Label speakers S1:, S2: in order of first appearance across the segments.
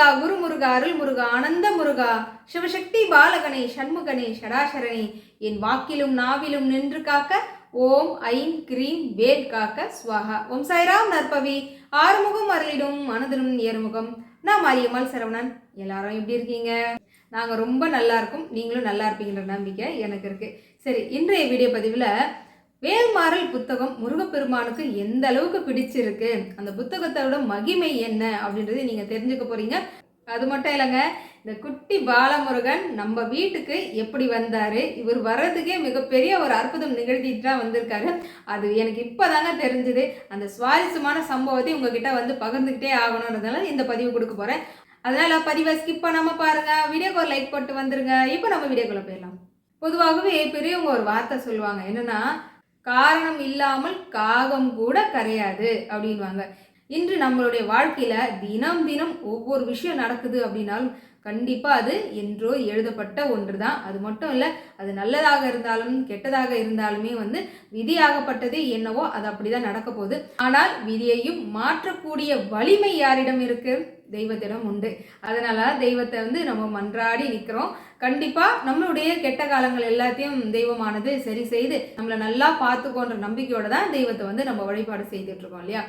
S1: முருகா குரு முருகா அருள் முருகா ஆனந்த முருகா சிவசக்தி பாலகனே சண்முகனே ஷடாசரனே என் வாக்கிலும் நாவிலும் நின்று காக்க ஓம் I'm cream வேல் காக்க ஸ்வாஹா ஓம் சாய்ராம் நற்பவி. ஆறுமுகம் அருளிடும் மனதிலும் ஏறுமுகம். நான் மாரியம்மாள் சரவணன். எல்லாரும் எப்படி இருக்கீங்க? நாங்கள் ரொம்ப நல்லா இருக்கோம். நீங்களும் நல்லா இருப்பீங்கன்ற நம்பிக்கை எனக்கு இருக்கு. சரி இன்றைய வீடியோ பதிவில் வேல்மாறல் புத்தகம் முருகப்பெருமானுக்கு எந்த அளவுக்கு பிடிச்சிருக்கு? அந்த புத்தகத்தோட மகிமை என்ன? அப்படின்றத நீங்கள் தெரிஞ்சுக்க போறீங்க. அது மட்டும் இல்லைங்க இந்த குட்டி பாலமுருகன் நம்ம வீட்டுக்கு எப்படி வந்தாரு? இவர் வர்றதுக்கே மிகப்பெரிய ஒரு அற்புதம் நிகழ்த்திட்டு தான் வந்திருக்காரு. அது எனக்கு இப்போ தாங்க தெரிஞ்சுது. அந்த சுவாரஸ்யமான சம்பவத்தை உங்ககிட்ட வந்து பகிர்ந்துக்கிட்டே ஆகணுன்றதுனால இந்த பதிவு கொடுக்க போறேன். அதனால பதிவை ஸ்கிப் பண்ணாம பாருங்க. வீடியோக்கு ஒரு லைக் போட்டு வந்துருங்க. இப்போ நம்ம வீடியோக்குள்ள போயிடலாம். பொதுவாகவே பெரியவங்க ஒரு வார்த்தை சொல்லுவாங்க. என்னன்னா காரணம் இல்லாமல் காகம் கூட கரையாது அப்படின்வாங்க இன்று நம்மளுடைய வாழ்க்கையில தினம் தினம் ஒவ்வொரு விஷயம் நடக்குது அப்படின்னாலும் கண்டிப்பாக அது என்றோ எழுதப்பட்ட ஒன்று தான் அது மட்டும் இல்லை அது நல்லதாக இருந்தாலும் கெட்டதாக இருந்தாலுமே வந்து விதியாகப்பட்டதே என்னவோ அது அப்படிதான் நடக்க போகுது. ஆனால் விதியையும் மாற்றக்கூடிய வலிமை யாரிடம் இருக்கு? தெய்வத்திடம் உண்டு. அதனால தெய்வத்தை வந்து நம்ம மன்றாடி நிற்கிறோம் கண்டிப்பாக நம்மளுடைய கெட்ட காலங்கள் எல்லாத்தையும் தெய்வமானது சரி செய்து நம்மளை நல்லா பார்த்துக்கோன்ற நம்பிக்கையோட தான் தெய்வத்தை வந்து நம்ம வழிபாடு செய்துட்டு இருக்கோம் இல்லையா?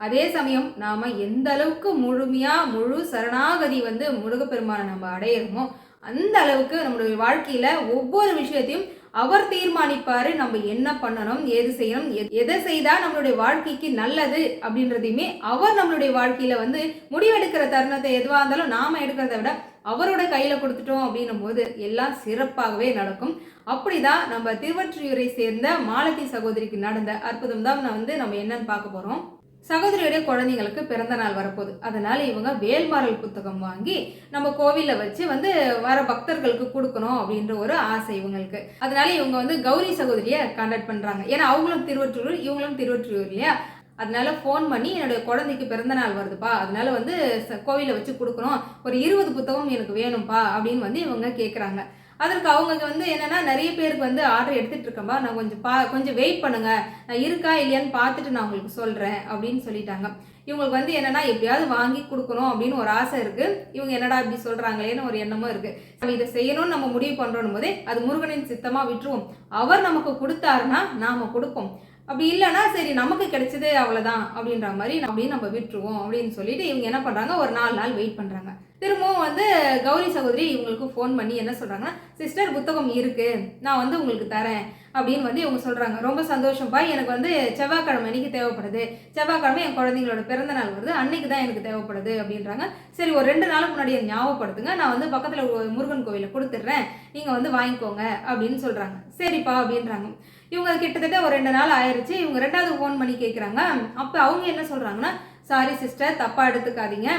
S1: அதே சமயம் நாம எந்த அளவுக்கு முழுமையா முழு சரணாகதி வந்து முருகப்பெருமானை நம்ம அடையிறோமோ அந்த அளவுக்கு நம்மளுடைய வாழ்க்கையில ஒவ்வொரு விஷயத்தையும் அவர் தீர்மானிப்பாரு. நம்ம என்ன பண்ணணும் ஏது செய்யணும் எதை செய்தா நம்மளுடைய வாழ்க்கைக்கு நல்லது அப்படின்றதையுமே அவர் நம்மளுடைய வாழ்க்கையில வந்து முடிவெடுக்கிற தருணத்தை எதுவாக இருந்தாலும் நாம எடுக்கிறத விட அவரோட கையில கொடுத்துட்டோம் அப்படின்னும் போது எல்லாம் சிறப்பாகவே நடக்கும். அப்படிதான் நம்ம திருவற்றியூரை சேர்ந்த மாலதி சகோதரிக்கு நடந்த அற்புதம் தான் நான் வந்து நம்ம என்னன்னு பார்க்க போறோம். சகோதரியுடைய குழந்தைங்களுக்கு பிறந்த நாள் வரப்போகுது. அதனால இவங்க வேல்மாறல் புத்தகம் வாங்கி நம்ம கோவிலில் வச்சு வந்து வர பக்தர்களுக்கு கொடுக்கணும் அப்படின்ற ஒரு ஆசை இவங்களுக்கு. அதனால இவங்க வந்து கௌரி சகோதரியை கான்டாக்ட் பண்றாங்க. ஏன்னா அவங்களும் திருவற்றூர் இவங்களும் திருவற்றூர் இல்லையா? அதனால ஃபோன் பண்ணி என்னுடைய குழந்தைக்கு பிறந்த நாள் வருதுப்பா. அதனால வந்து ச- வச்சு கொடுக்கணும். ஒரு இருபது புத்தகம் எனக்கு வேணும்ப்பா அப்படின்னு வந்து இவங்க கேட்குறாங்க அதற்கு அவங்க வந்து என்னன்னா நிறைய பேருக்கு வந்து ஆர்டர் எடுத்துட்டு இருக்கம்பா நான் கொஞ்சம் பா கொஞ்சம் வெயிட் பண்ணுங்க. நான் இருக்கா இல்லையான்னு பார்த்துட்டு நான் உங்களுக்கு சொல்றேன் அப்படின்னு சொல்லிட்டாங்க. இவங்களுக்கு வந்து என்னன்னா எப்படியாவது வாங்கி கொடுக்கணும் அப்படின்னு ஒரு ஆசை இருக்கு. இவங்க என்னடா இப்படி சொல்றாங்களேன்னு ஒரு எண்ணமும் இருக்கு. நம்ம இதை செய்யணும்னு நம்ம முடிவு பண்றோம் போதே அது முருகனின் சித்தமா விட்டுருவோம். அவர் நமக்கு கொடுத்தாருன்னா நாம கொடுப்போம். அப்படி இல்லைன்னா சரி நமக்கு கிடைச்சது அவ்வளோதான் அப்படின்ற மாதிரி அப்படின்னு நம்ம விட்டுருவோம் அப்படின்னு சொல்லிட்டு இவங்க என்ன பண்ணுறாங்க ஒரு நாலு நாள் வெயிட் பண்ணுறாங்க திரும்பவும் வந்து கௌரி சகோதரி இவங்களுக்கு ஃபோன் பண்ணி என்ன சொல்கிறாங்கன்னா சிஸ்டர் புத்தகம் இருக்குது நான் வந்து உங்களுக்கு தரேன். அப்படின்னு வந்து இவங்க சொல்கிறாங்க ரொம்ப சந்தோஷம்ப்பா எனக்கு வந்து செவ்வாய்க்கிழமை அன்றைக்கி தேவைப்படுது. செவ்வாய்க்கிழமை என் குழந்தைங்களோட பிறந்த நாள் வருது. அன்னைக்கு தான் எனக்கு தேவைப்படுது அப்படின்றாங்க. சரி ஒரு ரெண்டு நாளுக்கு முன்னாடி ஞாபகப்படுத்துங்க. நான் வந்து பக்கத்தில் ஒரு முருகன் கோவிலில் கொடுத்துட்றேன். நீங்கள் வந்து வாங்கிக்கோங்க அப்படின்னு சொல்கிறாங்க சரிப்பா அப்படின்றாங்க. இவங்க கிட்டத்தட்ட ஒரு ரெண்டு நாள் ஆயிருச்சு. இவங்க ரெண்டாவது ஃபோன் பண்ணி கேட்குறாங்க அப்போ அவங்க என்ன சொல்கிறாங்கன்னா சாரி சிஸ்டர் தப்பாக எடுத்துக்காதீங்க.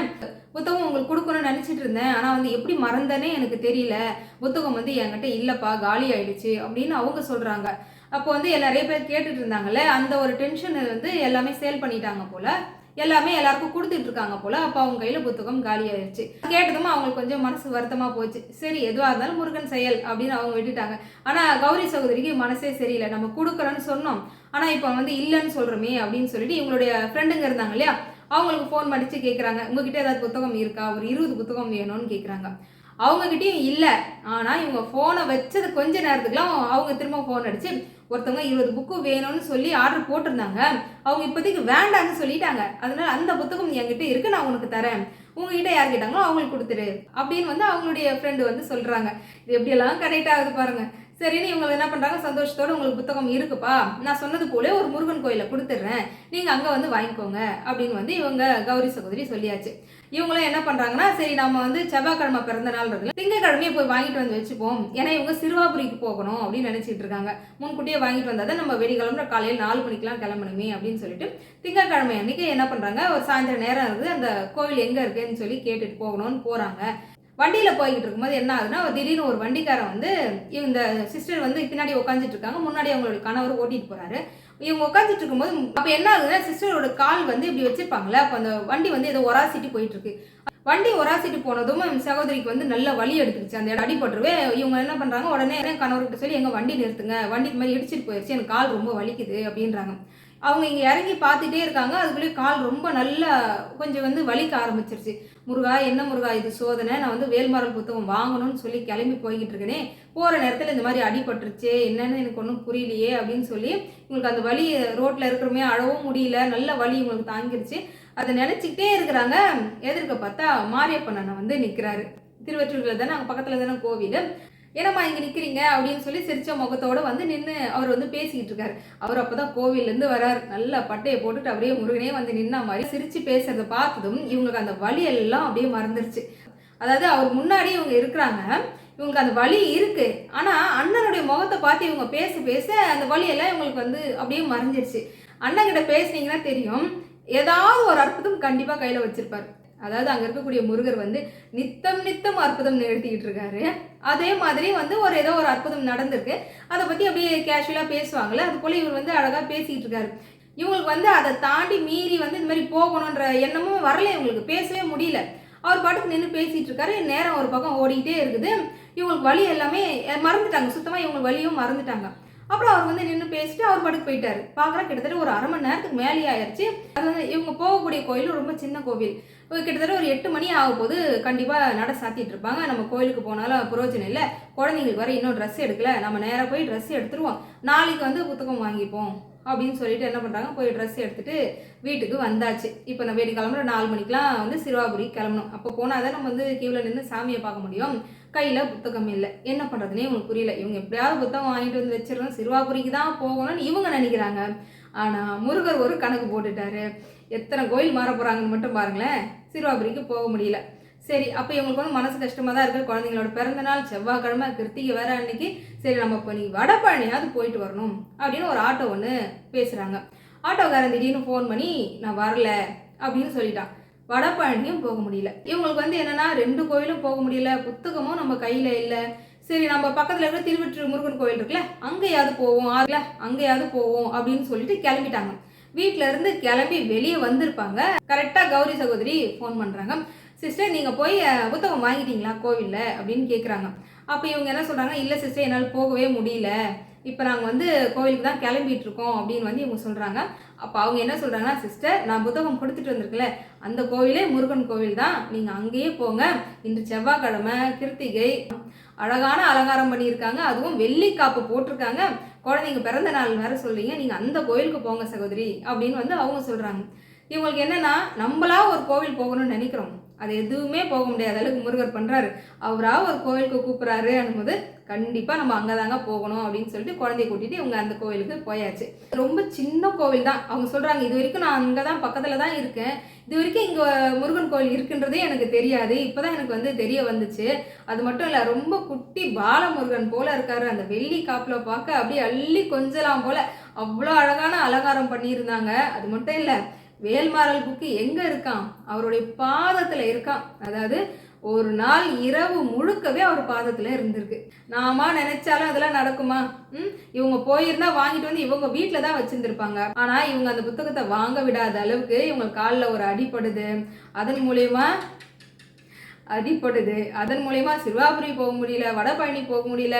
S1: புத்தகம் உங்களுக்கு கொடுக்கணும்னு நினச்சிட்டு இருந்தேன். ஆனால் வந்து எப்படி மறந்தேனே எனக்கு தெரியல. புத்தகம் வந்து என்கிட்ட இல்லைப்பா காலி ஆயிடுச்சு. அப்படின்னு அவங்க சொல்கிறாங்க அப்போ வந்து நிறைய பேர் கேட்டுட்டு இருந்தாங்கல்ல அந்த ஒரு டென்ஷன் வந்து எல்லாமே சேல் பண்ணிட்டாங்க போல். எல்லாமே எல்லாருக்கும் கொடுத்துட்டு இருக்காங்க போல. அப்போ அவங்க கையில் புத்தகம் காலி ஆயிடுச்சு கேட்டதும் அவங்களுக்கு கொஞ்சம் மனசு வருத்தமா போச்சு. சரி எதுவாக இருந்தாலும் முருகன் செயல் அப்படின்னு அவங்க விட்டுட்டாங்க. ஆனால் கௌரி சகோதரிக்கு மனசே சரியில்லை. நம்ம கொடுக்குறோன்னு சொன்னோம். ஆனால் இப்போ வந்து இல்லைன்னு சொல்கிறோமே அப்படின்னு சொல்லிட்டு இவங்களுடைய ஃப்ரெண்டுங்க இருந்தாங்க இல்லையா? அவங்களுக்கு ஃபோன் படிச்சு கேட்குறாங்க உங்ககிட்ட ஏதாவது புத்தகம் இருக்கா? ஒரு இருபது புத்தகம் வேணும்னு கேட்குறாங்க அவங்ககிட்டயும் இல்லை. ஆனால் இவங்க ஃபோனை வச்சது கொஞ்ச நேரத்துக்குலாம் அவங்க திரும்ப ஃபோன் அடிச்சு ஒருத்தவங்க இருபது புக்கு வேணும்னு சொல்லி ஆர்டர் போட்டிருந்தாங்க. அவங்க இப்போதைக்கு வேண்டான்னு சொல்லிட்டாங்க. அதனால அந்த புத்தகம் என்கிட்ட இருக்கு நான் உனக்கு தரேன். உங்ககிட்ட யார் கேட்டாங்களோ அவங்களுக்கு கொடுத்துரு அப்படின்னு வந்து அவங்களுடைய ஃப்ரெண்டு வந்து சொல்றாங்க. இது எப்படியெல்லாம் கனெக்ட் ஆகுது பாருங்க. சரின்னு இவங்க என்ன பண்ணுறாங்க சந்தோஷத்தோட உங்களுக்கு புத்தகம் இருக்குப்பா. நான் சொன்னது போல ஒரு முருகன் கோயிலில் கொடுத்துட்றேன். நீங்கள் அங்கே வந்து வாங்கிக்கோங்க அப்படின்னு வந்து இவங்க கௌரி சகோதரி சொல்லியாச்சு. இவங்களும் என்ன பண்ணுறாங்கன்னா சரி நம்ம வந்து செவ்வாய்க்கிழமை பிறந்த நாள் இருக்குல்ல திங்கக்கிழமையே போய் வாங்கிட்டு வந்து வச்சுப்போம். ஏன்னா இவங்க சிறுவாபுரிக்கு போகணும் அப்படின்னு நினச்சிட்டு இருக்காங்க. முன்கூட்டியே வாங்கிட்டு வந்தால் தான் நம்ம வெடிக்கிழமை காலையில் நாலு மணிக்கெலாம் கிளம்பணுமே அப்படின்னு சொல்லிட்டு திங்கட்கிழமை அன்னைக்கு என்ன பண்ணுறாங்க ஒரு சாயந்தரம் நேரம் இருக்குது. அந்த கோவில் எங்கே இருக்குன்னு சொல்லி கேட்டுட்டு போகணும்னு போகிறாங்க வண்டியில் போய்கிட்டு இருக்கும்போது என்ன ஆகுதுன்னா திடீர்னு ஒரு வண்டிக்காரன் வந்து இந்த சிஸ்டர் வந்து பின்னாடி உட்காந்துட்டு இருக்காங்க. முன்னாடி அவங்களுடைய கணவர் ஓட்டிட்டு போறாரு. இவங்க உட்காந்துட்டு இருக்கும்போது அப்போ என்ன ஆகுதுன்னா சிஸ்டரோட கால் வந்து இப்படி வச்சிருப்பாங்களே அப்போ அந்த வண்டி வந்து ஏதோ ஒராசிட்டு போயிட்டு இருக்கு வண்டி ஒராசிட்டு போனதும் என் சகோதரிக்கு வந்து நல்ல வலி எடுத்துக்கிச்சு அந்த அடிபட்டுருவே இவங்க என்ன பண்றாங்க உடனே கணவர்கிட்ட சொல்லி எங்க வண்டி நிறுத்துங்க. வண்டி இது மாதிரி இடிச்சிட்டு போயிடுச்சு எனக்கு கால் ரொம்ப வலிக்குது அப்படின்றாங்க. அவங்க இங்கே இறங்கி பார்த்துட்டே இருக்காங்க. அதுக்குள்ளேயே கால் ரொம்ப நல்லா கொஞ்சம் வந்து வலிக்க ஆரம்பிச்சிருச்சு. முருகா என்ன முருகா இது சோதனை? நான் வந்து வேல்மரல் புத்தகம் வாங்கணும்னு சொல்லி கிளம்பி போய்கிட்டு இருக்கேனே போகிற நேரத்தில் இந்த மாதிரி அடிபட்டுருச்சு என்னென்னு எனக்கு ஒன்றும் புரியலையே அப்படின்னு சொல்லி உங்களுக்கு அந்த வலி ரோட்டில் இருக்கிறமே அழவும் முடியல நல்ல வலி உங்களுக்கு தாங்கிருச்சு. அதை நினச்சிக்கிட்டே இருக்கிறாங்க. எதிர்க்க பார்த்தா மாரியப்பன் அண்ணன் வந்து நிற்கிறாரு திருவற்றூரில் தானே அங்கே பக்கத்தில் தானே கோவில். என்னம்மா இங்கே நிற்கிறீங்க அப்படின்னு சொல்லி சிரிச்ச முகத்தோட வந்து நின்று அவர் வந்து பேசிக்கிட்டு இருக்காரு. அவர் அப்போ தான் கோவிலேருந்து வரார். நல்ல பட்டையை போட்டுட்டு அப்படியே முருகனே வந்து நின்ன மாதிரி சிரித்து பேசுறத பார்த்ததும் இவங்களுக்கு அந்த வழி எல்லாம் அப்படியே மறந்துருச்சு. அதாவது அவர் முன்னாடி இவங்க இருக்கிறாங்க. இவங்களுக்கு அந்த வலி இருக்கு. ஆனா அண்ணனுடைய முகத்தை பார்த்து இவங்க பேச பேச அந்த வலியெல்லாம் இவங்களுக்கு வந்து அப்படியே மறைஞ்சிருச்சு. அண்ணன் கிட்ட பேசுனீங்கன்னா தெரியும். ஏதாவது ஒரு அற்புதம் கண்டிப்பா கையில வச்சிருப்பாரு. அதாவது அங்க இருக்கக்கூடிய முருகர் வந்து நித்தம் நித்தம் அற்புதம் நிகழ்த்திக்கிட்டு இருக்காரு. அதே மாதிரி வந்து ஒரு ஏதோ ஒரு அற்புதம் நடந்திருக்கு. அதை பற்றி அப்படியே கேஷுவலாக பேசுவாங்கள்ல அது போல் இவர் வந்து அழகாக பேசிகிட்டு இருக்காரு. இவங்களுக்கு வந்து அதை தாண்டி மீறி வந்து இந்த மாதிரி போகணுன்ற எண்ணமும் வரல இவங்களுக்கு பேசவே முடியல. அவர் பாட்டுக்கு நின்று பேசிகிட்டு இருக்காரு. நேரம் ஒரு பக்கம் ஓடிக்கிட்டே இருக்குது. இவங்களுக்கு வழி எல்லாமே மறந்துட்டாங்க. சுத்தமாக இவங்களுக்கு வழியும் மறந்துட்டாங்க. அப்புறம் அவர் வந்து நின்று பேசிட்டு அவர் பாட்டுக்கு போயிட்டாரு. பார்க்குற கிட்டத்தட்ட ஒரு அரை மணி நேரத்துக்கு மேலே ஆயிடுச்சு. அது வந்து இவங்க போகக்கூடிய கோயில் ரொம்ப சின்ன கோவில். கிட்டத்தட்ட ஒரு எட்டு மணி ஆகும் போது கண்டிப்பாக நட சாத்திட்டு இருப்பாங்க. நம்ம கோயிலுக்கு போனாலும் பிரயோஜனம் இல்லை. குழந்தைங்களுக்கு வர இன்னும் ட்ரெஸ் எடுக்கல. நம்ம நேராக போய் ட்ரெஸ் எடுத்துருவோம். நாளைக்கு வந்து புத்தகம் வாங்கிப்போம் அப்படின்னு சொல்லிட்டு என்ன பண்ணுறாங்க போய் ட்ரெஸ் எடுத்துட்டு வீட்டுக்கு வந்தாச்சு. இப்போ நம்ம வீடு கிளம்புற நாலு மணிக்கெலாம் வந்து சிறுவாபுரி கிளம்பணும். அப்போ போனால் தான் நம்ம வந்து கீழே நின்று சாமியை பார்க்க முடியும். கையில் புத்தகம் இல்லை. என்ன பண்ணுறதுனே உங்களுக்கு புரியல. இவங்க எப்படியாவது புத்தகம் வாங்கிட்டு வந்து வச்சிடணும். சிறுவாபுரிக்கு தான் போகணும்னு இவங்க நினைக்கிறாங்க. ஆனால் முருகர் ஒரு கணக்கு போட்டுட்டாரு. எத்தனை கோயில் மாற போகிறாங்கன்னு மட்டும் பாருங்களேன். சிறுவாபுரிக்கு போக முடியல. சரி அப்போ இவங்களுக்கு வந்து மனசு கஷ்டமாக தான் இருக்குது குழந்தைங்களோட பிறந்த நாள் செவ்வாய்க்கிழமை கிருத்திகை வேற அன்னைக்கு. சரி நம்ம இப்போ நீ வடபழனியாவது போயிட்டு வரணும் அப்படின்னு ஒரு ஆட்டோ ஒன்று பேசுகிறாங்க ஆட்டோக்காரன் திடீர்னு ஃபோன் பண்ணி நான் வரல அப்படின்னு சொல்லிட்டான். வடபழனியும் போக முடியல. இவங்களுக்கு வந்து என்னன்னா ரெண்டு கோயிலும் போக முடியல. புத்தகமும் நம்ம கையில் இல்லை. சரி நம்ம பக்கத்தில் இருக்கிற திருவெற்று முருகன் கோயில் இருக்குல்ல அங்கேயாவது போவோம். அதுல அங்கேயாவது போவோம் அப்படின்னு சொல்லிட்டு கிளம்பிட்டாங்க. வீட்ல இருந்து கிளம்பி வெளியே வந்திருப்பாங்க. கரெக்டாக கௌரி சகோதரி ஃபோன் பண்ணுறாங்க சிஸ்டர் நீங்கள் போய் புத்தகம் வாங்கிட்டீங்களா கோவிலில்? அப்படின்னு கேட்குறாங்க அப்போ இவங்க என்ன சொல்கிறாங்க இல்லை சிஸ்டர் என்னால் போகவே முடியல. இப்போ நாங்கள் வந்து கோவிலுக்கு தான் கிளம்பிட்டு இருக்கோம் அப்படின்னு வந்து இவங்க சொல்கிறாங்க அப்போ அவங்க என்ன சொல்கிறாங்கன்னா சிஸ்டர் நான் புத்தகம் கொடுத்துட்டு வந்திருக்கல அந்த கோவிலே முருகன் கோவில் தான். நீங்கள் அங்கேயே போங்க. இன்று செவ்வாய்க்கிழமை கிருத்திகை. அழகான அலங்காரம் பண்ணியிருக்காங்க. அதுவும் வெள்ளி காப்பு போட்டிருக்காங்க. குழந்தைங்க பிறந்த நாள் வேற சொல்றீங்க. நீங்கள் அந்த கோயிலுக்கு போங்க சகோதரி அப்படின்னு வந்து அவங்க சொல்கிறாங்க இவங்களுக்கு என்னன்னா நம்மளா ஒரு கோவில் போகணும்னு நினைக்கிறோம். அது எதுவுமே போக முடியாத அளவுக்கு முருகர் பண்ணுறாரு அவரா ஒரு கோவிலுக்கு கூப்பிட்றாரு போது கண்டிப்பாக நம்ம அங்கே தாங்க போகணும் அப்படின்னு சொல்லிட்டு குழந்தைய கூட்டிகிட்டு இவங்க அந்த கோவிலுக்கு போயாச்சு. ரொம்ப சின்ன கோவில் தான். அவங்க சொல்கிறாங்க இது வரைக்கும் நான் அங்கே தான் பக்கத்தில் தான் இருக்கேன். இது வரைக்கும் இங்கே முருகன் கோவில் இருக்குன்றதே எனக்கு தெரியாது. இப்போ தான் எனக்கு வந்து தெரிய வந்துச்சு. அது மட்டும் இல்லை ரொம்ப குட்டி பாலமுருகன் போல் இருக்காரு. அந்த வெள்ளி காப்பில் பார்க்க அப்படியே அள்ளி கொஞ்சலாம் போல் அவ்வளோ அழகான அலங்காரம் பண்ணியிருந்தாங்க. அது மட்டும் இல்லை வேல்மாறல் புக்கு எங்கே இருக்கான் அவருடைய பாதத்தில் இருக்கான் அதாவது ஒரு நாள் இரவு முழுக்கவே அவர் பாதத்தில் இருந்திருக்கு. நாம நினைச்சாலும் அதெல்லாம் நடக்குமா? ம்? இவங்க போயிருந்தா வாங்கிட்டு வந்து இவங்க வீட்டில் தான் வச்சுருந்துருப்பாங்க. ஆனால் இவங்க அந்த புத்தகத்தை வாங்க விடாத அளவுக்கு இவங்க காலில் ஒரு அடிப்படுது அதன் மூலயமா அடிப்படுது அதன் மூலயமா சிறுவாபுரி போக முடியல வடபழனி போக முடியல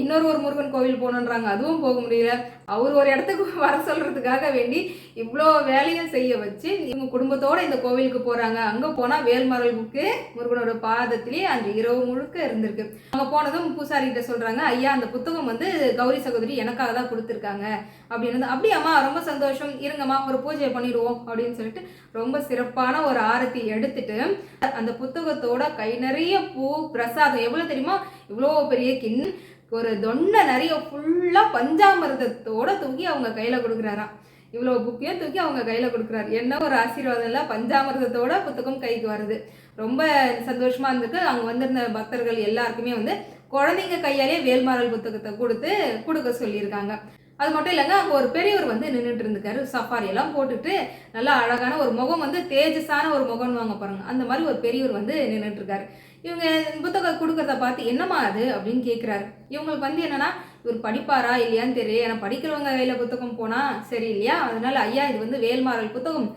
S1: இன்னொரு ஒரு முருகன் கோவில் போகணுன்றாங்க அதுவும் போக முடியல. அவர் ஒரு இடத்துக்கு வர சொல்றதுக்காக வேண்டி இவ்வளோ வேலையும் செய்ய வச்சு இவங்க குடும்பத்தோட இந்த கோவிலுக்கு போறாங்க. அங்க போனா வேல்மரல் புக்கு முருகனோட பாதத்திலேயே அந்த இரவு முழுக்க இருந்திருக்கு. அங்கே போனதும் பூசாரி கிட்ட சொல்றாங்க ஐயா அந்த புத்தகம் வந்து கௌரி சகோதரி எனக்காக தான் கொடுத்துருக்காங்க. அப்படின்னு அப்படியாம்மா ரொம்ப சந்தோஷம். இருங்கம்மா ஒரு பூஜையை பண்ணிடுவோம். அப்படின்னு சொல்லிட்டு ரொம்ப சிறப்பான ஒரு ஆரத்தி எடுத்துட்டு அந்த புத்தகத்தோட கை நிறைய பூ பிரசாதம் எவ்வளவு தெரியுமா? இவ்வளோ பெரிய கிண் ஒரு தொண்டை நிறைய ஃபுல்லாக பஞ்சாமிரதத்தோட தூக்கி அவங்க கையில் கொடுக்குறாராம். இவ்வளோ புக்கையும் தூக்கி அவங்க கையில் கொடுக்குறாரு. என்ன ஒரு ஆசீர்வாதம் இல்லை? பஞ்சாமிர்தத்தோட புத்தகம் கைக்கு வருது. ரொம்ப சந்தோஷமாக இருந்திருக்கு அங்கே வந்திருந்த பக்தர்கள் எல்லாருக்குமே வந்து குழந்தைங்க கையாலே வேல்மாறல் புத்தகத்தை கொடுத்து கொடுக்க சொல்லியிருக்காங்க. அது மட்டும் இல்லைங்க அங்கே ஒரு பெரியவர் வந்து நின்றுட்டு இருந்துக்காரு. சஃபாரி எல்லாம் போட்டுட்டு நல்லா அழகான ஒரு முகம் வந்து தேஜஸான ஒரு முகம்னு வாங்க பாருங்க அந்த மாதிரி ஒரு பெரியவர் வந்து நின்றுட்டு இருக்காரு. இவங்க புத்தகம் கொடுக்கறத பார்த்து என்னம்மா அது அப்படின்னு கேட்குறாரு இவங்களுக்கு வந்து என்னன்னா இவர் படிப்பாரா இல்லையான்னு தெரியல. ஏன்னா படிக்கிறவங்க கையில் புத்தகம் போனா சரி இல்லையா? அதனால ஐயா இது வந்து வேல்மாறல் புத்தகம்.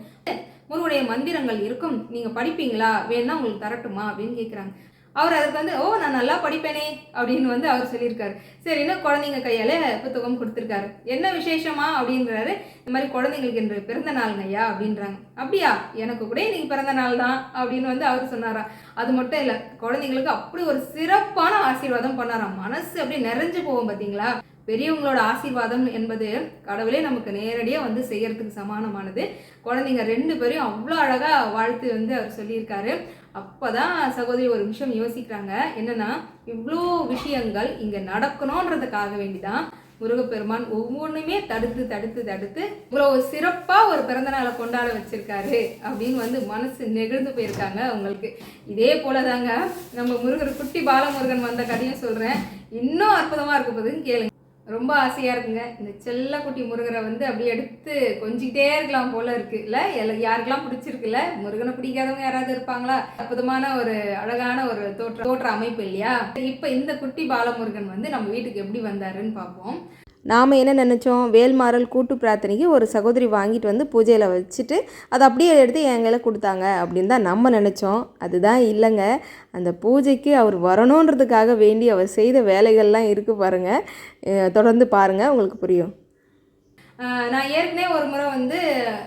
S1: முருகுடைய மந்திரங்கள் இருக்கும். நீங்க படிப்பீங்களா? வேணா உங்களுக்கு தரட்டுமா? அப்படின்னு கேட்குறாங்க அவர் அதுக்கு வந்து ஓ நான் நல்லா படிப்பேனே அப்படின்னு வந்து அவர் சொல்லியிருக்காரு. சரின்னு குழந்தைங்க கையால் புத்தகம் கொடுத்துருக்காரு. என்ன விசேஷமா? அப்படின்றாரு இந்த மாதிரி குழந்தைங்களுக்கு இன்று பிறந்த நாளுங்கய்யா அப்படின்றாங்க. அப்படியா? எனக்கு கூட இன்னைக்கு பிறந்த நாள் தான் அப்படின்னு வந்து அவர் சொன்னாரா. அது மட்டும் இல்லை குழந்தைங்களுக்கு அப்படி ஒரு சிறப்பான ஆசீர்வாதம் பண்ணாராம் மனசு அப்படியே நிறைஞ்சு போகும் பார்த்தீங்களா பெரியவங்களோட ஆசீர்வாதம் என்பது கடவுளே நமக்கு நேரடியாக வந்து செய்யறதுக்கு சமானமானது. குழந்தைங்க ரெண்டு பேரையும் அவ்வளோ அழகாக வாழ்த்து வந்து அவர் சொல்லியிருக்காரு. அப்பதான் சகோதரி ஒரு விஷயம் யோசிக்கிறாங்க. என்னன்னா இவ்வளோ விஷயங்கள் இங்கே நடக்கணுன்றதுக்காக வேண்டிதான் முருகப்பெருமான் ஒவ்வொன்றுமே தடுத்து தடுத்து தடுத்து இவ்வளோ சிறப்பாக ஒரு பிறந்தநாளை கொண்டாட வச்சிருக்காரு அப்படின்னு வந்து மனசு நெகிழ்ந்து போயிருக்காங்க அவங்களுக்கு. இதே போல தாங்க நம்ம முருகர் குட்டி பாலமுருகன் வந்த கதையும் சொல்கிறேன் இன்னும் அற்புதமாக இருக்க போதுன்னு கேளுங்க. ரொம்ப ஆசையாக இருக்குங்க. இந்த செல்ல குட்டி முருகரை வந்து அப்படியே எடுத்து கொஞ்சிக்கிட்டே இருக்கலாம் போல இருக்கு இல்லை யாருக்கெல்லாம் பிடிச்சிருக்குல்ல? முருகனை பிடிக்காதவங்க யாராவது இருப்பாங்களா? அற்புதமான ஒரு அழகான ஒரு தோற்ற தோற்ற அமைப்பு இல்லையா? இப்போ இந்த குட்டி பாலமுருகன் வந்து நம்ம வீட்டுக்கு எப்படி வந்தாருன்னு பார்ப்போம்.
S2: நாம் என்ன நினச்சோம்? வேல்மாறல் கூட்டு பிரார்த்தனைக்கு ஒரு சகோதரி வாங்கிட்டு வந்து பூஜையில் வச்சுட்டு அதை அப்படியே எடுத்து எங்களை கொடுத்தாங்க அப்படின்னு தான் நம்ம நினச்சோம். அதுதான் இல்லைங்க. அந்த பூஜைக்கு அவர் வரணுன்றதுக்காக வேண்டி அவர் செய்த வேலைகள்லாம் இருக்குது பாருங்கள் தொடர்ந்து பாருங்கள் உங்களுக்கு புரியும்.
S1: நான் ஏற்கனவே ஒரு முறை வந்து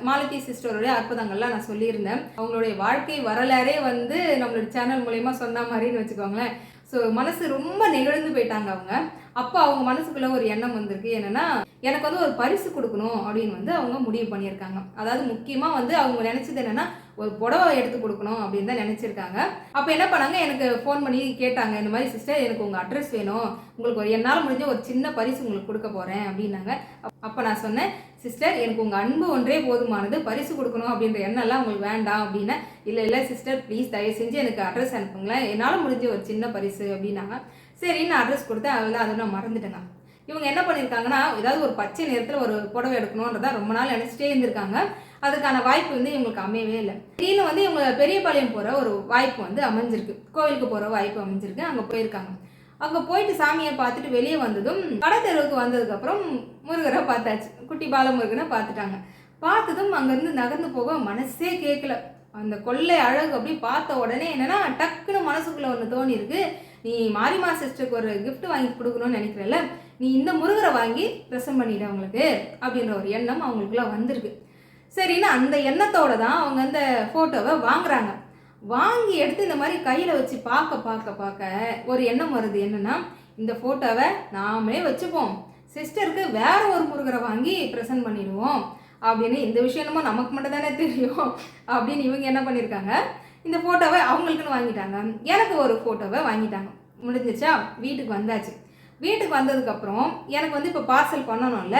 S1: மாலதி சிஸ்டருடைய அற்புதங்கள்லாம் நான் சொல்லியிருந்தேன். அவங்களுடைய வாழ்க்கை வரலாறே வந்து நம்மளோட சேனல் மூலயமா சொன்ன மாதிரின்னு வச்சுக்கோங்களேன். ஸோ மனசு ரொம்ப நெகிழ்ந்து போயிட்டாங்க அவங்க. அப்போ அவங்க மனசுக்குள்ள ஒரு எண்ணம் வந்திருக்கு. என்னன்னா எனக்கு வந்து ஒரு பரிசு கொடுக்கணும் அப்படின்னு வந்து அவங்க முடிவு பண்ணியிருக்காங்க. அதாவது முக்கியமாக வந்து அவங்க நினச்சது என்னன்னா ஒரு புடவை எடுத்து கொடுக்கணும் அப்படின்னு தான் நினச்சிருக்காங்க. அப்போ என்ன பண்ணாங்க? எனக்கு ஃபோன் பண்ணி கேட்டாங்க இந்த மாதிரி சிஸ்டர் எனக்கு உங்கள் அட்ரஸ் வேணும். உங்களுக்கு ஒரு என்னால் முடிஞ்ச ஒரு சின்ன பரிசு உங்களுக்கு கொடுக்க போகிறேன் அப்படின்னாங்க. அப்போ நான் சொன்னேன் சிஸ்டர் எனக்கு உங்கள் அன்பு ஒன்றே போதுமானது. பரிசு கொடுக்கணும் அப்படின்ற எண்ணம்லாம் உங்களுக்கு வேண்டாம் அப்படின்னா. இல்லை இல்லை சிஸ்டர் ப்ளீஸ் தயவு செஞ்சு எனக்கு அட்ரஸ் அனுப்புங்களேன். என்னால் முடிஞ்ச ஒரு சின்ன பரிசு அப்படின்னாங்க. சரி நான் அட்ரஸ் கொடுத்தேன். அதில் அதை நான் மறந்துட்டேங்க இவங்க என்ன பண்ணியிருக்காங்கன்னா ஏதாவது ஒரு பச்சை நேரத்தில் ஒரு புடவை எடுக்கணுன்றதான் ரொம்ப நாள் நினச்சிட்டே இருந்திருக்காங்க. அதுக்கான வாய்ப்பு வந்து இவங்களுக்கு அமையவே இல்லை. திடீர்னு வந்து இவங்க பெரியபாளையம் போகிற ஒரு வாய்ப்பு வந்து அமைஞ்சிருக்கு. கோவிலுக்கு போகிற வாய்ப்பு அமைஞ்சிருக்கு. அங்கே போயிருக்காங்க. அங்கே போயிட்டு சாமியை பார்த்துட்டு வெளியே வந்ததும் கடத்தெருவுக்கு வந்ததுக்கப்புறம் முருகரை பார்த்தாச்சு. குட்டி பாலமுருகனை பார்த்துட்டாங்க. பார்த்ததும் அங்கேருந்து நகர்ந்து போக மனசே கேட்கல அந்த கொள்ளை அழகு அப்படி பார்த்த உடனே என்னன்னா டக்குன்னு மனசுக்குள்ளே ஒன்று தோணி இருக்கு நீ மாரிமா சிஸ்டருக்கு ஒரு கிஃப்ட் வாங்கி கொடுக்கணும்னு நினைக்கிறல்ல நீ இந்த முருகரை வாங்கி ப்ரெசன்ட் பண்ணிடு அவங்களுக்கு அப்படின்ற ஒரு எண்ணம் அவங்களுக்குள்ள வந்திருக்கு. சரின்னு அந்த எண்ணத்தோட தான் அவங்க அந்த ஃபோட்டோவை வாங்குறாங்க. வாங்கி எடுத்து இந்த மாதிரி கையில் வச்சு பார்க்க பார்க்க பார்க்க ஒரு எண்ணம் வருது. என்னன்னா இந்த ஃபோட்டோவை நாமளே வச்சுப்போம். சிஸ்டருக்கு வேற ஒரு முருகரை வாங்கி ப்ரெசன்ட் பண்ணிடுவோம். அப்படின்னு இந்த விஷயம் என்னமோ நமக்கு மட்டும் தானே தெரியும். அப்படின்னு இவங்க என்ன பண்ணியிருக்காங்க இந்த ஃபோட்டோவை அவங்களுக்குன்னு வாங்கிட்டாங்க. எனக்கு ஒரு ஃபோட்டோவை வாங்கிட்டாங்க. முடிஞ்சிச்சா? வீட்டுக்கு வந்தாச்சு. வீட்டுக்கு வந்ததுக்கப்புறம் எனக்கு வந்து இப்போ பார்சல் பண்ணணும்ல.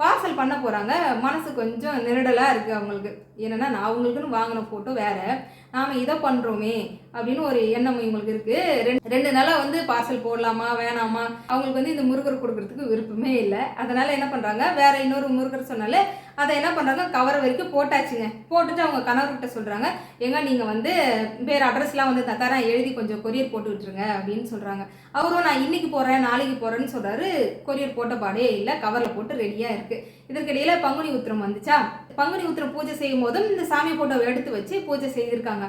S1: பார்சல் பண்ண போகிறாங்க மனசு கொஞ்சம் நெருடலாக இருக்குது அவங்களுக்கு. என்னென்னா நான் அவங்களுக்குன்னு வாங்கின ஃபோட்டோ வேறு. நாம் இதை பண்ணுறோமே அப்படின்னு ஒரு எண்ணம் இவங்களுக்கு இருக்குது ரெண்டு ரெண்டு நாளாக வந்து பார்சல் போடலாமா வேணாமா? அவங்களுக்கு வந்து இந்த முருகர் கொடுக்குறதுக்கு விருப்பமே இல்லை. அதனால் என்ன பண்ணுறாங்க வேறு இன்னொரு முருகர் சொன்னாலே அதை என்ன பண்ணுறாங்க கவர் வரைக்கும் போட்டாச்சுங்க. போட்டுட்டு அவங்க கணவர்கிட்ட சொல்கிறாங்க ஏங்க நீங்கள் வந்து வேறு அட்ரஸ்லாம் வந்து தத்தாரா தரேன். எழுதி கொஞ்சம் கொரியர் போட்டு விட்டுருங்க அப்படின்னு சொல்கிறாங்க அவரும் நான் இன்னைக்கு போகிறேன் நாளைக்கு போகிறேன்னு சொல்கிறாரு கொரியர் போட்ட பாடே இல்லை. கவரில் போட்டு ரெடியாக இருக்குது இதற்கிடையில் பங்குனி உத்திரம் வந்துச்சா? பங்குனி உத்திரம் பூஜை செய்யும் போதும் இந்த சாமி ஃபோட்டோவை எடுத்து வச்சு பூஜை செய்திருக்காங்க.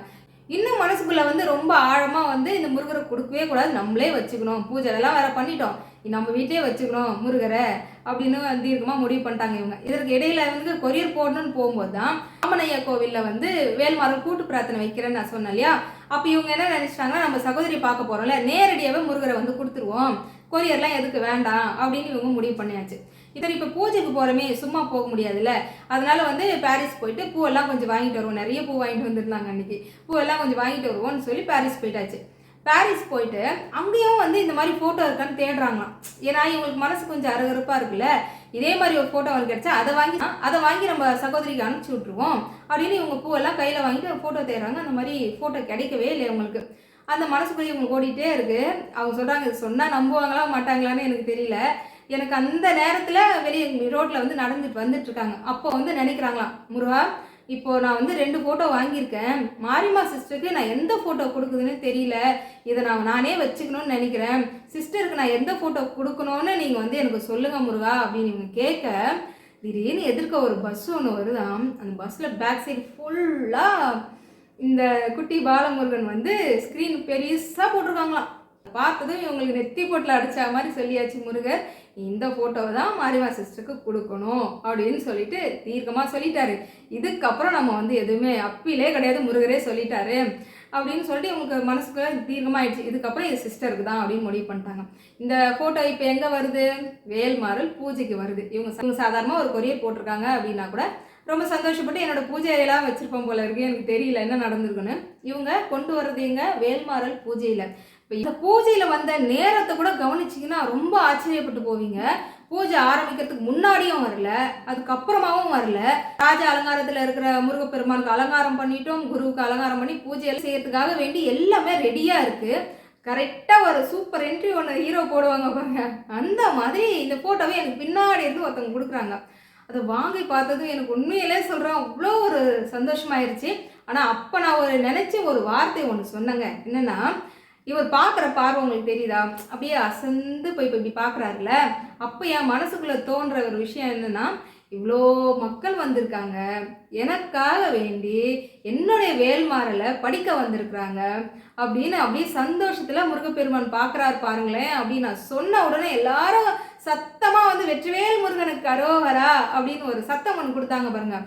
S1: இன்னும் மனசுக்குள்ள வந்து ரொம்ப ஆழமாக வந்து இந்த முருகரை கொடுக்கவே கூடாது. நம்மளே வச்சுக்கணும். பூஜை எல்லாம் வேறு பண்ணிட்டோம். நம்ம வீட்டிலே வச்சுக்கணும் முருகரை அப்படின்னு தீர்க்கமாக முடிவு பண்ணிட்டாங்க இவங்க. இதற்கு இடையில வந்து கொரியர் போடணும்னு போகும்போது தான் ராமனையா கோவிலில் வந்து வேல்மாரல் கூட்டு பிரார்த்தனை வைக்கிறேன்னு நான் சொன்னேன் இல்லையா? அப்போ இவங்க என்ன நினைச்சிட்டாங்க நம்ம சகோதரி பார்க்க போறோம்ல நேரடியாகவே முருகரை வந்து கொடுத்துருவோம். கொரியர்லாம் எதுக்கு வேண்டாம் அப்படின்னு இவங்க முடிவு பண்ணியாச்சு. இதில் இப்போ பூஜைக்கு போகிறோமே சும்மா போக முடியாதுல்ல. அதனால வந்து பாரிஸ் போயிட்டு பூவெல்லாம் கொஞ்சம் வாங்கிட்டு வருவோம். நிறைய பூ வாங்கிட்டு வந்திருந்தாங்க அன்னைக்கு. பூவெல்லாம் கொஞ்சம் வாங்கிட்டு வருவோம்னு சொல்லி பாரிஸ் போயிட்டாச்சு. பாரிஸ் போயிட்டு அங்கேயும் வந்து இந்த மாதிரி ஃபோட்டோ இருக்கான்னு தேடுறாங்களாம். ஏன்னா இவங்களுக்கு மனசு கொஞ்சம் அருகருப்பாக இருக்குல்ல? இதே மாதிரி ஒரு ஃபோட்டோ வந்து கிடைச்சா அதை வாங்கி அதை வாங்கி நம்ம சகோதரிக்கு அனுப்பிச்சி விட்ருவோம் அப்படின்னு இவங்க பூவெல்லாம் கையில் வாங்கிட்டு ஒரு ஃபோட்டோ தேடுறாங்க. அந்த மாதிரி ஃபோட்டோ கிடைக்கவே இல்லை இவங்களுக்கு அந்த மனசுக்குள்ளே இவங்களுக்கு ஓடிட்டே இருக்கு. அவங்க சொல்கிறாங்க சொன்னால் நம்புவாங்களா மாட்டாங்களான்னு எனக்கு தெரியல. எனக்கு அந்த நேரத்தில் வெளியே ரோட்டில் வந்து நடந்துட்டு வந்துட்டு இருக்காங்க. அப்போ வந்து நினைக்கிறாங்களாம் முருகா இப்போது நான் வந்து ரெண்டு ஃபோட்டோ வாங்கியிருக்கேன். மாரிமா சிஸ்டருக்கு நான் எந்த ஃபோட்டோ கொடுக்குதுன்னு தெரியல. இதை நான் நானே வச்சுக்கணும்னு நினைக்கிறேன். சிஸ்டருக்கு நான் எந்த ஃபோட்டோ கொடுக்கணும்னு நீங்கள் வந்து எனக்கு சொல்லுங்கள் முருகா அப்படின்னு இவங்க கேட்க திடீர்னு எதிர்க்க ஒரு பஸ் ஒன்று வருதாம் அந்த பஸ்ஸில் பேக் சைடு ஃபுல்லாக இந்த குட்டி பாலமுருகன் வந்து ஸ்க்ரீன் பெருசாக போட்டிருக்காங்களாம். பார்த்ததும் இவங்களுக்கு நெத்தி போட்டில் அடித்த மாதிரி சொல்லியாச்சு முருகர். இந்த ஃபோட்டோவை தான் மாரிமா சிஸ்டருக்கு கொடுக்கணும் அப்படின்னு சொல்லிட்டு தீர்க்கமாக சொல்லிட்டாரு. இதுக்கப்புறம் நம்ம வந்து எதுவுமே அப்பிலே கிடையாது முருகரே சொல்லிட்டாரு அப்படின்னு சொல்லிட்டு இவங்களுக்கு மனசுக்குள்ள தீர்க்கமாயிடுச்சு. இதுக்கப்புறம் இது சிஸ்டருக்கு தான் அப்படின்னு முடிவு பண்ணிட்டாங்க. இந்த ஃபோட்டோ இப்போ எங்கே வருது? வேல்மாறல் பூஜைக்கு வருது. இவங்க இவங்க சாதாரணமாக ஒரு கொரியர் போட்டிருக்காங்க அப்படின்னா கூட ரொம்ப சந்தோஷப்பட்டு என்னோட பூஜை அறையெல்லாம் வச்சிருப்போம் போல இருக்கு. எனக்கு தெரியல என்ன நடந்திருக்குன்னு. இவங்க கொண்டு வர்றது எங்க? வேல்மாறல் பூஜையில். இப்போ இந்த பூஜையில் வந்த நேரத்தை கூட கவனிச்சிங்கன்னா ரொம்ப ஆச்சரியப்பட்டு போவீங்க. பூஜை ஆரம்பிக்கிறதுக்கு முன்னாடியும் வரல அதுக்கப்புறமாவும் வரல. ராஜ அலங்காரத்தில் இருக்கிற முருகப்பெருமானுக்கு அலங்காரம் பண்ணிட்டோம் குருவுக்கு அலங்காரம் பண்ணி பூஜையெல்லாம் செய்யறதுக்காக வேண்டி எல்லாமே ரெடியாக இருக்குது கரெக்டாக ஒரு சூப்பர் என்ட்ரி ஒன்று ஹீரோ போடுவாங்க பாருங்க. அந்த மாதிரி இந்த ஃபோட்டோவை எனக்கு பின்னாடி இருந்து ஒருத்தவங்க கொடுக்குறாங்க. அதை வாங்கி பார்த்ததும் எனக்கு உண்மையிலே சொல்கிறேன் அவ்வளோ ஒரு சந்தோஷமாயிருச்சு. ஆனால் அப்போ நான் ஒரு நினச்சி ஒரு வார்த்தை ஒன்று சொன்னேங்க. என்னென்னா இவர் பார்க்குற பார்வை உங்களுக்கு தெரியுதா? அப்படியே அசந்து போய் இப்போ இப்படி பார்க்குறாருல அப்போ என் மனசுக்குள்ளே தோன்ற ஒரு விஷயம் என்னென்னா இவ்வளோ மக்கள் வந்திருக்காங்க. எனக்காக வேண்டி என்னுடைய வேல்மாறலை படிக்க வந்திருக்கிறாங்க. அப்படின்னு அப்படியே சந்தோஷத்தில் முருகப்பெருமான் பார்க்குறாரு பாருங்களேன். அப்படின்னு நான் சொன்ன உடனே எல்லாரும் சத்தமாக வந்து வெற்றிவேல் முருகனுக்கு அரோகரா அப்படின்னு ஒரு சத்தம் ஒன்று கொடுத்தாங்க பாருங்க.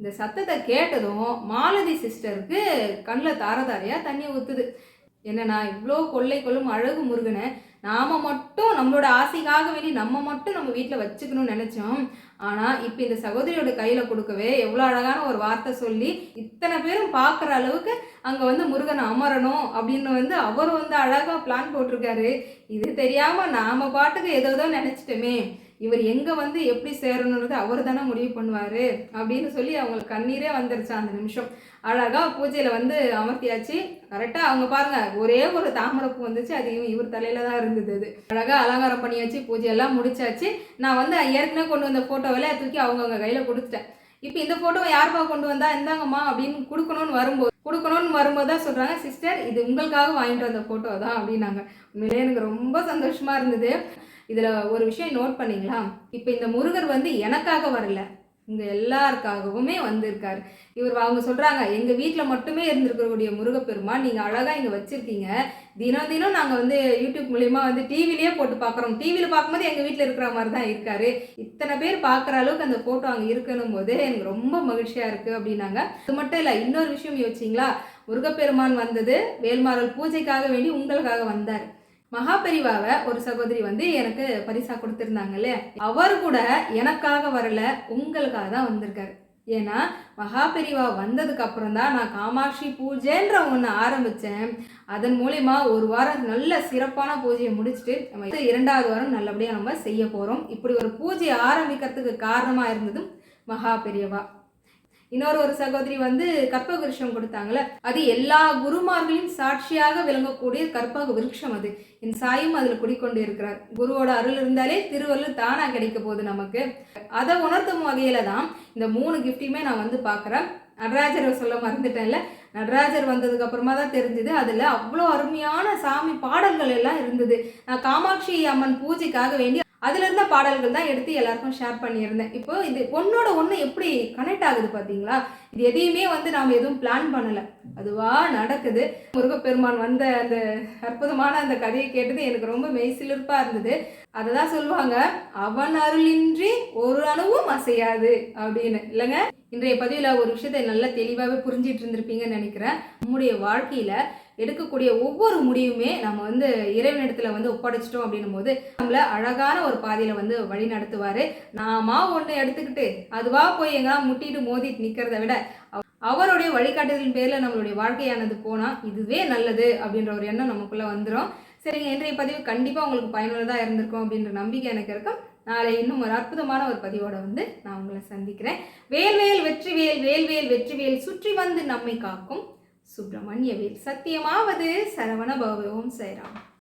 S1: இந்த சத்தத்தை கேட்டதும் மாலதி சிஸ்டருக்கு கண்ணில் தாரதாரையாக தண்ணி ஊற்றுது என்னன்னா இவ்வளோ கொள்ளை கொள்ளும் அழகு முருகனை நாம் மட்டும் நம்மளோட ஆசைக்காக வேண்டி நம்ம மட்டும் நம்ம வீட்டில் வச்சுக்கணும்னு நினச்சோம். ஆனால் இப்போ இந்த சகோதரியோட கையில் கொடுக்கவே எவ்வளோ அழகான ஒரு வார்த்தை சொல்லி இத்தனை பேரும் பார்க்குற அளவுக்கு அங்கே வந்து முருகன் அமரணும் அப்படின்னு வந்து அவர் வந்து அழகாக பிளான் போட்டிருக்காரு. இது தெரியாமல் நாம் பாட்டுக்கு ஏதோ ஏதோ நினச்சிட்டோமே. இவர் எங்கே வந்து எப்படி சேரணுன்றது அவர் தானே முடிவு பண்ணுவார் அப்படின்னு சொல்லி அவங்களுக்கு கண்ணீரே வந்துருச்சு அந்த நிமிஷம். அழகாக பூஜையில் வந்து அமர்த்தியாச்சு. கரெக்டாக அவங்க பாருங்கள் ஒரே ஒரு தாமரைப்பூ வந்துச்சு அது இவர் தலையில் தான் இருந்தது அது. அழகாக அலங்காரம் பண்ணியாச்சு பூஜையெல்லாம் முடிச்சாச்சு. நான் வந்து ஏற்கனவே கொண்டு வந்த ஃபோட்டோவில் தூக்கி அவங்கவுங்க கையில் கொடுத்துட்டேன். இப்போ இந்த ஃபோட்டோவை யாருப்பா கொண்டு வந்தா? இந்தாங்கம்மா அப்படின்னு கொடுக்கணும்னு வரும்போது கொடுக்கணும்னு வரும்போது தான் சொல்கிறாங்க சிஸ்டர் இது உங்களுக்காக வாங்கிட்டு வந்த ஃபோட்டோ தான் அப்படின்னாங்க. உண்மையிலே எனக்கு ரொம்ப சந்தோஷமாக இருந்தது. இதில் ஒரு விஷயம் நோட் பண்ணிங்களா? இப்போ இந்த முருகர் வந்து எனக்காக வரல. இங்கே எல்லாருக்காகவுமே வந்திருக்கார். இவர் அவங்க சொல்கிறாங்க எங்கள் வீட்டில் மட்டுமே இருந்திருக்கக்கூடிய முருகப்பெருமான் நீங்கள் அழகாக இங்கே வச்சுருக்கீங்க. தினம் தினம் நாங்கள் வந்து யூடியூப் மூலியமாக வந்து டிவிலேயே போட்டு பார்க்குறோம் டிவியில் பார்க்கும்போது எங்கள் வீட்டில் இருக்கிற மாதிரி தான் இருக்காரு. இத்தனை பேர் பார்க்குற அளவுக்கு அந்த ஃபோட்டோ அங்கே இருக்கணும் போது எனக்கு ரொம்ப மகிழ்ச்சியாக இருக்குது அப்படின்னாங்க. அது மட்டும் இல்லை இன்னொரு விஷயம் யோசிச்சிங்களா? முருகப்பெருமான் வந்தது வேல்மாறல் பூஜைக்காக வேண்டி உங்களுக்காக வந்தார். மகாபெரிவாவை ஒரு சகோதரி வந்து எனக்கு பரிசா கொடுத்துருந்தாங்கல்ல அவர் கூட எனக்காக வரல உங்களுக்காக தான் வந்திருக்காரு. ஏன்னா மகாபெரிவா வந்ததுக்கு அப்புறம் தான் நான் காமாட்சி பூஜைன்ற ஒன்று ஆரம்பித்தேன் அதன் மூலயமா ஒரு வாரம் நல்ல சிறப்பான பூஜையை முடிச்சுட்டு நம்ம இரண்டாவது வாரம் நல்லபடியாக நம்ம செய்ய போகிறோம் இப்படி ஒரு பூஜையை ஆரம்பிக்கிறதுக்கு காரணமாக இருந்ததும் மகாபெரியவா இன்னொரு ஒரு சகோதரி வந்து கற்பக விருஷம் கொடுத்தாங்கள அது எல்லா குருமார்களின் சாட்சியாக விளங்கக்கூடிய கற்பக விருட்சம் அது. என் சாயும் அதில் குடிக்கொண்டு இருக்கிறார். குருவோட அருள் இருந்தாலே திருவருள் தானாக கிடைக்க போகுது நமக்கு. அதை உணர்த்தும் வகையில தான் இந்த மூணு கிஃப்டையுமே நான் வந்து பார்க்குறேன் நடராஜரை சொல்ல மறந்துட்டேன்ல. நடராஜர் வந்ததுக்கு அப்புறமா தான் தெரிஞ்சுது அதில் அவ்வளோ அருமையான சாமி பாடல்கள் எல்லாம் இருந்தது. நான் காமாட்சி அம்மன் பூஜைக்காக வேண்டி அதில் இருந்த பாடல்கள் தான் எடுத்து எல்லாருக்கும் ஷேர் பண்ணியிருந்தேன். இப்போ இது ஒன்னோட ஒன்று எப்படி கனெக்ட் ஆகுது பார்த்தீங்களா இது எதையுமே வந்து நாம் எதுவும் பிளான் பண்ணலை. அதுவாக நடக்குது. முருகப்பெருமான் வந்த அந்த அற்புதமான அந்த கதையை கேட்டது எனக்கு ரொம்ப மெய்சிலிருப்பாக இருந்தது. அதை தான் சொல்லுவாங்க அவன் அருளின்றி ஒரு அணுவும் அசையாது அப்படின்னு. இல்லைங்க? இன்றைய பதிவில் ஒரு விஷயத்தை நல்லா தெளிவாகவே புரிஞ்சிட்டு இருந்திருப்பீங்கன்னு நினைக்கிறேன். நம்முடைய வாழ்க்கையில் எடுக்கக்கூடிய ஒவ்வொரு முடிவுமே நம்ம வந்து இறைவனிடத்தில் வந்து ஒப்படைச்சிட்டோம் அப்படின்னும் போது நம்மளை அழகான ஒரு பாதையில் வந்து வழி நடத்துவார். நாமா ஒன்று எடுத்துக்கிட்டு அதுவாக போய் எங்கெல்லாம் முட்டிட்டு மோதி நிற்கிறத விட அவ- அவருடைய வழிகாட்டுதலின் பேரில் நம்மளுடைய வாழ்க்கையானது போனால் இதுவே நல்லது அப்படின்ற ஒரு எண்ணம் நமக்குள்ளே வந்துடும் சரிங்க இன்றைய பதிவு கண்டிப்பாக உங்களுக்கு பயனுள்ளதாக இருந்திருக்கும் அப்படின்ற நம்பிக்கை எனக்கு இருக்கும். நாளை இன்னும் ஒரு அற்புதமான ஒரு பதிவோட வந்து நான் உங்களை சந்திக்கிறேன். வேல்வேல் வெற்றிவேல் வேல்வேல் வெற்றிவேல் சுற்றி வந்து நம்மை காக்கும் சுப்பிரமணிய வேல். சத்தியமாவது சரவண பவ ஓம் சைராம்